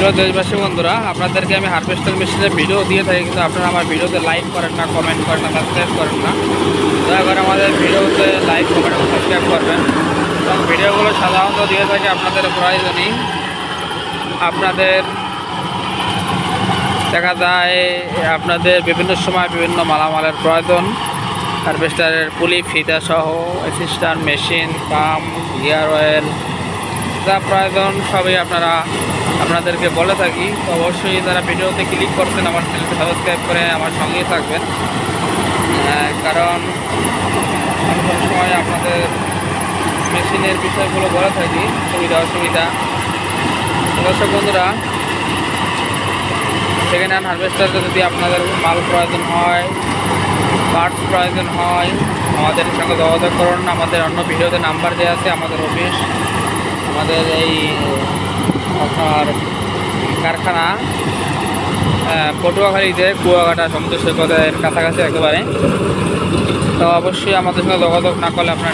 প্রিয় দেশবাসী বন্ধুরা, আপনাদেরকে আমি হারভেস্টার মেশিনের ভিডিও দিয়ে থাকি, কিন্তু আপনারা আমার ভিডিওতে লাইক করেন না কমেন্ট করেন না সাবস্ক্রাইব করেন না। দয়া করে আমাদের ভিডিওতে লাইক কমেন্ট এবং সাবস্ক্রাইব করবেন। এবং ভিডিওগুলো সাধারণত দিয়ে থাকি আপনাদের প্রয়োজনই। আপনাদের দেখা যায়, আপনাদের বিভিন্ন সময় বিভিন্ন মালামালের প্রয়োজন। হারভেস্টারের পুলি, ফিতা সহ assistant machine pump gear oil যা প্রয়োজন সবই আপনারা আপনাদেরকে বলে থাকি, তো অবশ্যই যারা ভিডিওতে ক্লিক করছেন আমার চ্যানেলকে সাবস্ক্রাইব করে আমার সঙ্গেই থাকবেন। কারণ আমি সবসময় আপনাদের মেশিনের বিষয়গুলো বলে থাকি, সুবিধা, অসুবিধা। দর্শক বন্ধুরা সেকেন্ড হ্যান্ড হারভেস্টারে যদি আপনাদের মাল প্রয়োজন হয় পার্টস প্রয়োজন হয়, আমাদের সঙ্গে যোগাযোগ করুন। আমাদের অন্য ভিডিওতে নাম্বার দেওয়া আছে, আমাদের অফিস আমাদের এই আপনার কারখানা পটুয়াখালীতে কুয়াঘাটা সমুদ্র সৈকতের কাছাকাছি একেবারে। তো অবশ্যই আমাদের সঙ্গে যোগাযোগ না করলে আপনারা